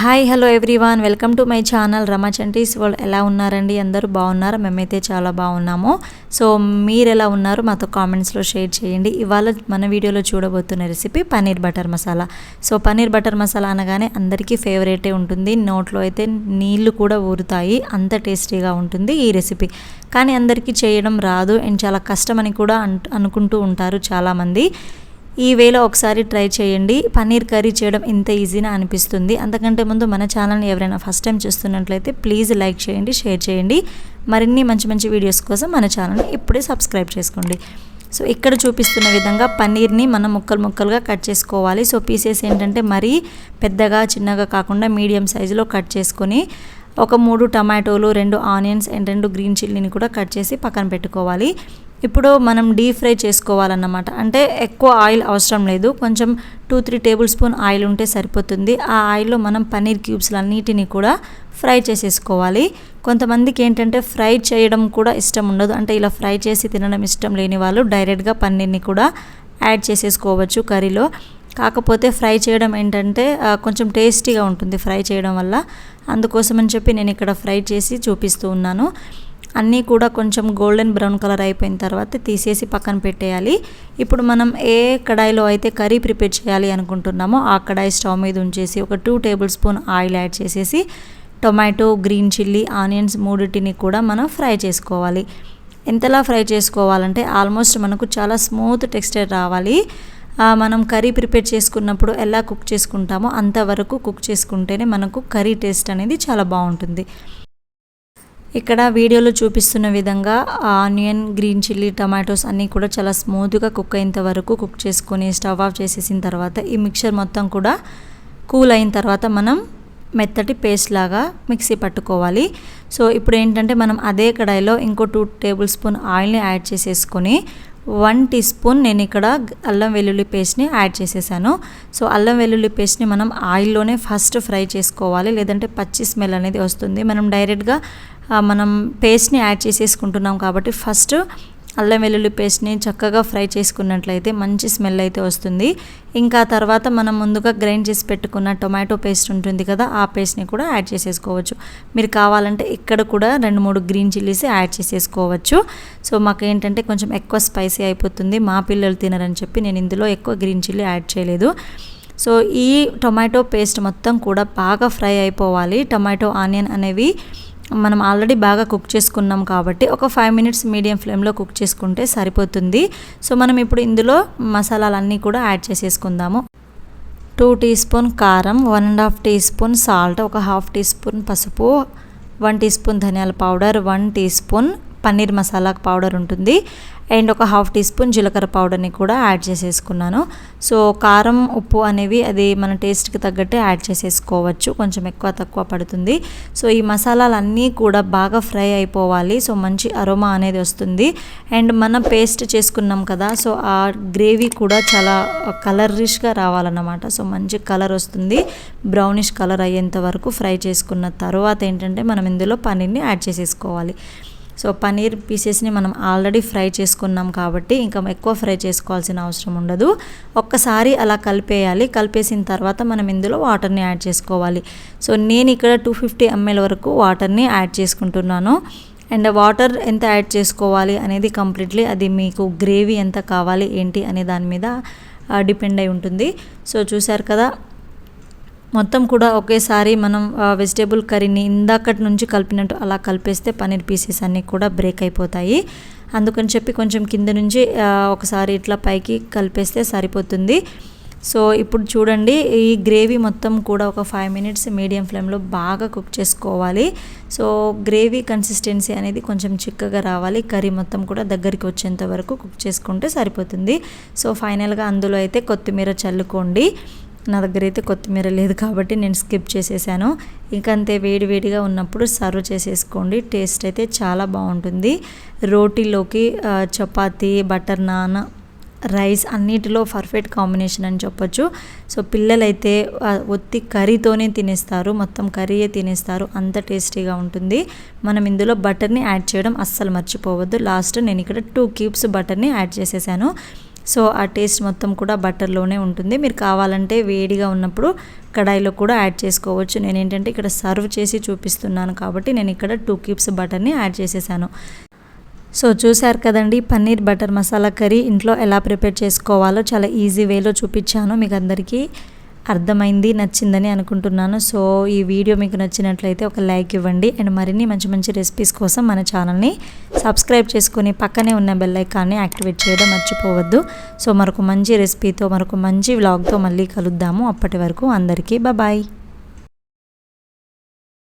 Hi hello everyone. Welcome to my channel రమాచంటీస్ వాళ్ళు ఎలా ఉన్నారండి? అందరూ బాగున్నారా? మేమైతే చాలా బాగున్నాము. సో మీరు ఎలా ఉన్నారు? మాతో కామెంట్స్లో షేర్ చేయండి. ఇవాళ మన వీడియోలో చూడబోతున్న recipe paneer butter masala. So paneer butter masala అనగానే అందరికీ ఫేవరెటే ఉంటుంది. నోట్లో అయితే నీళ్ళు కూడా ఊరుతాయి. అంత టేస్టీగా ఉంటుంది ఈ రెసిపీ. కానీ అందరికీ చేయడం రాదు. అండ్ చాలా కష్టమని కూడా అనుకుంటూ ఉంటారు చాలామంది. ఈ వేలో ఒకసారి ట్రై చేయండి. పన్నీర్ కర్రీ చేయడం ఇంత ఈజీనా అనిపిస్తుంది. అంతకంటే ముందు మన ఛానల్ని ఎవరైనా ఫస్ట్ టైం చూస్తున్నట్లయితే ప్లీజ్ లైక్ చేయండి షేర్ చేయండి. మరిన్ని మంచి మంచి వీడియోస్ కోసం మన ఛానల్ని ఇప్పుడే సబ్స్క్రైబ్ చేసుకోండి. సో ఇక్కడ చూపిస్తున్న విధంగా పన్నీర్ని మనం ముక్కలు ముక్కలుగా కట్ చేసుకోవాలి. సో పీసెస్ ఏంటంటే మరీ పెద్దగా చిన్నగా కాకుండా మీడియం సైజులో కట్ చేసుకొని ఒక మూడు టమాటోలు రెండు ఆనియన్స్ అండ్ రెండు గ్రీన్ చిల్లీని కూడా కట్ చేసి పక్కన పెట్టుకోవాలి. ఇప్పుడు మనం డీప్ ఫ్రై చేసుకోవాలన్నమాట. అంటే ఎక్కువ ఆయిల్ అవసరం లేదు. కొంచెం two three tablespoon oil ఉంటే సరిపోతుంది. ఆ ఆయిల్లో మనం పన్నీర్ క్యూబ్స్లన్నిటిని కూడా ఫ్రై చేసేసుకోవాలి. కొంతమందికి ఏంటంటే ఫ్రై చేయడం కూడా ఇష్టం ఉండదు. అంటే ఇలా ఫ్రై చేసి తినడం ఇష్టం లేని వాళ్ళు డైరెక్ట్గా పన్నీర్ని కూడా యాడ్ చేసేసుకోవచ్చు కర్రీలో. కాకపోతే ఫ్రై చేయడం ఏంటంటే కొంచెం టేస్టీగా ఉంటుంది ఫ్రై చేయడం వల్ల. అందుకోసమని చెప్పి నేను ఇక్కడ ఫ్రై చేసి చూపిస్తూ ఉన్నాను. అన్నీ కూడా కొంచెం గోల్డెన్ బ్రౌన్ కలర్ అయిపోయిన తర్వాత తీసేసి పక్కన పెట్టేయాలి. ఇప్పుడు మనం ఏ కడాయిలో అయితే కర్రీ ప్రిపేర్ చేయాలి అనుకుంటున్నామో ఆ కడాయి స్టవ్ మీద ఉంచేసి ఒక two tablespoon oil add చేసేసి టొమాటో గ్రీన్ చిల్లీ ఆనియన్స్ మూడిటిని కూడా మనం ఫ్రై చేసుకోవాలి. ఎంతలా ఫ్రై చేసుకోవాలంటే ఆల్మోస్ట్ మనకు చాలా స్మూత్ టెక్స్చర్ రావాలి. మనం కర్రీ ప్రిపేర్ చేసుకున్నప్పుడు ఎలా కుక్ చేసుకుంటామో అంతవరకు కుక్ చేసుకుంటేనే మనకు కర్రీ టేస్ట్ అనేది చాలా బాగుంటుంది. ఇక్కడ వీడియోలో చూపిస్తున్న విధంగా ఆనియన్ గ్రీన్ చిల్లీ టమాటోస్ అన్నీ కూడా చాలా స్మూత్గా కుక్ అయ్యేంత వరకు కుక్ చేసుకొని స్టవ్ ఆఫ్ చేసేసిన తర్వాత ఈ మిక్చర్ మొత్తం కూడా కూల్ అయిన తర్వాత మనం మెత్తటి పేస్ట్ లాగా మిక్సీ పట్టుకోవాలి. సో ఇప్పుడు ఏంటంటే మనం అదే కడాయిలో ఇంకో టూ టేబుల్ స్పూన్ ఆయిల్ని యాడ్ చేసేసుకొని వన్ టీ స్పూన్ నేను ఇక్కడ అల్లం వెల్లుల్లి పేస్ట్ని యాడ్ చేసేసాను. సో అల్లం వెల్లుల్లి పేస్ట్ని మనం ఆయిల్లోనే ఫస్ట్ ఫ్రై చేసుకోవాలి. లేదంటే పచ్చి స్మెల్ అనేది వస్తుంది. మనం డైరెక్ట్గా మనం పేస్ట్ని యాడ్ చేసేసుకుంటున్నాం కాబట్టి ఫస్ట్ అల్లం వెల్లుల్లి పేస్ట్ని చక్కగా ఫ్రై చేసుకున్నట్లయితే మంచి స్మెల్ అయితే వస్తుంది. ఇంకా తర్వాత మనం ముందుగా గ్రైండ్ చేసి పెట్టుకున్న టొమాటో పేస్ట్ ఉంటుంది కదా ఆ పేస్ట్ని కూడా యాడ్ చేసేసుకోవచ్చు. మీరు కావాలంటే ఇక్కడ కూడా రెండు మూడు గ్రీన్ చిల్లీస్ యాడ్ చేసేసుకోవచ్చు. సో మాకు ఏంటంటే కొంచెం ఎక్కువ స్పైసీ అయిపోతుంది. మా పిల్లలు తినరని చెప్పి నేను ఇందులో ఎక్కువ గ్రీన్ చిల్లీ యాడ్ చేయలేదు. సో ఈ టొమాటో పేస్ట్ మొత్తం కూడా బాగా ఫ్రై అయిపోవాలి. టొమాటో ఆనియన్ అనేవి మనం ఆల్రెడీ బాగా కుక్ చేసుకున్నాం కాబట్టి ఒక ఫైవ్ మినిట్స్ మీడియం ఫ్లేమ్లో కుక్ చేసుకుంటే సరిపోతుంది. సో మనం ఇప్పుడు ఇందులో మసాలాలన్నీ కూడా యాడ్ చేసేసుకుందాము. టూ టీ స్పూన్ కారం one and half teaspoon salt ఒక హాఫ్ టీ స్పూన్ పసుపు వన్ టీ స్పూన్ ధనియాల powder one teaspoon paneer masala powder ఉంటుంది. అండ్ ఒక హాఫ్ టీ స్పూన్ జీలకర్ర పౌడర్ని కూడా యాడ్ చేసేసుకున్నాను. సో కారం ఉప్పు అనేవి అది మన టేస్ట్కి తగ్గట్టే యాడ్ చేసేసుకోవచ్చు. కొంచెం ఎక్కువ తక్కువ పడుతుంది. సో ఈ మసాలాలన్నీ కూడా బాగా ఫ్రై అయిపోవాలి. సో మంచి అరోమా అనేది వస్తుంది. అండ్ మనం పేస్ట్ చేసుకున్నాం కదా సో ఆ గ్రేవీ కూడా చాలా కలరిష్గా రావాలన్నమాట. సో మంచి కలర్ వస్తుంది. బ్రౌనిష్ కలర్ అయ్యేంత వరకు ఫ్రై చేసుకున్న తర్వాత ఏంటంటే మనం ఇందులో పన్నీర్ని యాడ్ చేసేసుకోవాలి. సో పనీర్ పీసెస్ని మనం ఆల్రెడీ ఫ్రై చేసుకున్నాం కాబట్టి ఇంకా ఎక్కువ ఫ్రై చేసుకోవాల్సిన అవసరం ఉండదు. ఒక్కసారి అలా కలిపేయాలి. కలిపేసిన తర్వాత మనం ఇందులో వాటర్ని యాడ్ చేసుకోవాలి. సో నేను ఇక్కడ టూ ఫిఫ్టీ ఎంఎల్ వరకు వాటర్ని యాడ్ చేసుకుంటున్నాను. అండ్ వాటర్ ఎంత యాడ్ చేసుకోవాలి అనేది కంప్లీట్లీ అది మీకు గ్రేవీ ఎంత కావాలి ఏంటి అనే దాని మీద డిపెండ్ అయి ఉంటుంది. సో చూసారు కదా మొత్తం కూడా ఒకేసారి మనం వెజిటేబుల్ కర్రీని ఇందాకటి నుంచి కలిపినట్టు అలా కలిపేస్తే పన్నీర్ పీసెస్ అన్నీ కూడా బ్రేక్ అయిపోతాయి. అందుకని చెప్పి కొంచెం కింద నుంచి ఒకసారి ఇట్లా పైకి కలిపేస్తే సరిపోతుంది. సో ఇప్పుడు చూడండి ఈ గ్రేవీ మొత్తం కూడా ఒక ఫైవ్ మినిట్స్ మీడియం ఫ్లేమ్లో బాగా కుక్ చేసుకోవాలి. సో గ్రేవీ కన్సిస్టెన్సీ అనేది కొంచెం చిక్కగా రావాలి. కర్రీ మొత్తం కూడా దగ్గరికి వచ్చేంత వరకు కుక్ చేసుకుంటే సరిపోతుంది. సో ఫైనల్గా అందులో అయితే కొత్తిమీర చల్లుకోండి. నా దగ్గర అయితే కొత్తిమీర లేదు కాబట్టి నేను స్కిప్ చేసేసాను. ఇంకంతే వేడివేడిగా ఉన్నప్పుడు సర్వ్ చేసేసుకోండి. టేస్ట్ అయితే చాలా బాగుంటుంది. రోటీలోకి చపాతీ బటర్ నాన్ రైస్ అన్నిటిలో పర్ఫెక్ట్ కాంబినేషన్ అని చెప్పొచ్చు. సో పిల్లలైతే ఒత్తి కర్రీతోనే తినేస్తారు. మొత్తం కర్రీయే తినేస్తారు. అంత టేస్టీగా ఉంటుంది. మనం ఇందులో బటర్ని యాడ్ చేయడం అస్సలు మర్చిపోవద్దు. లాస్ట్ నేను ఇక్కడ టూ క్యూబ్స్ బటర్ని యాడ్ చేసేసాను. సో ఆ టేస్ట్ మొత్తం కూడా బటర్లోనే ఉంటుంది. మీరు కావాలంటే వేడిగా ఉన్నప్పుడు కడాయిలో కూడా యాడ్ చేసుకోవచ్చు. నేను ఏంటంటే ఇక్కడ సర్వ్ చేసి చూపిస్తున్నాను కాబట్టి నేను ఇక్కడ టూ క్యూబ్స్ బటర్ని యాడ్ చేసేసాను. సో చూశారు కదండి పన్నీర్ బటర్ మసాలా కర్రీ ఇంట్లో ఎలా ప్రిపేర్ చేసుకోవాలో చాలా ఈజీ వేలో చూపించాను మీకు అందరికీ అర్థమైంది నచ్చిందని అనుకుంటున్నాను. సో ఈ వీడియో మీకు నచ్చినట్లయితే ఒక లైక్ ఇవ్వండి. అండ్ మరిన్ని మంచి మంచి రెసిపీస్ కోసం మన ఛానల్ని సబ్స్క్రైబ్ చేసుకొని పక్కనే ఉన్న బెల్ ఐకాన్ని యాక్టివేట్ చేయడం మర్చిపోవద్దు. సో మరొక మంచి రెసిపీతో మరొక మంచి వ్లాగ్తో మళ్ళీ కలుద్దాము. అప్పటి వరకు అందరికీ బాయ్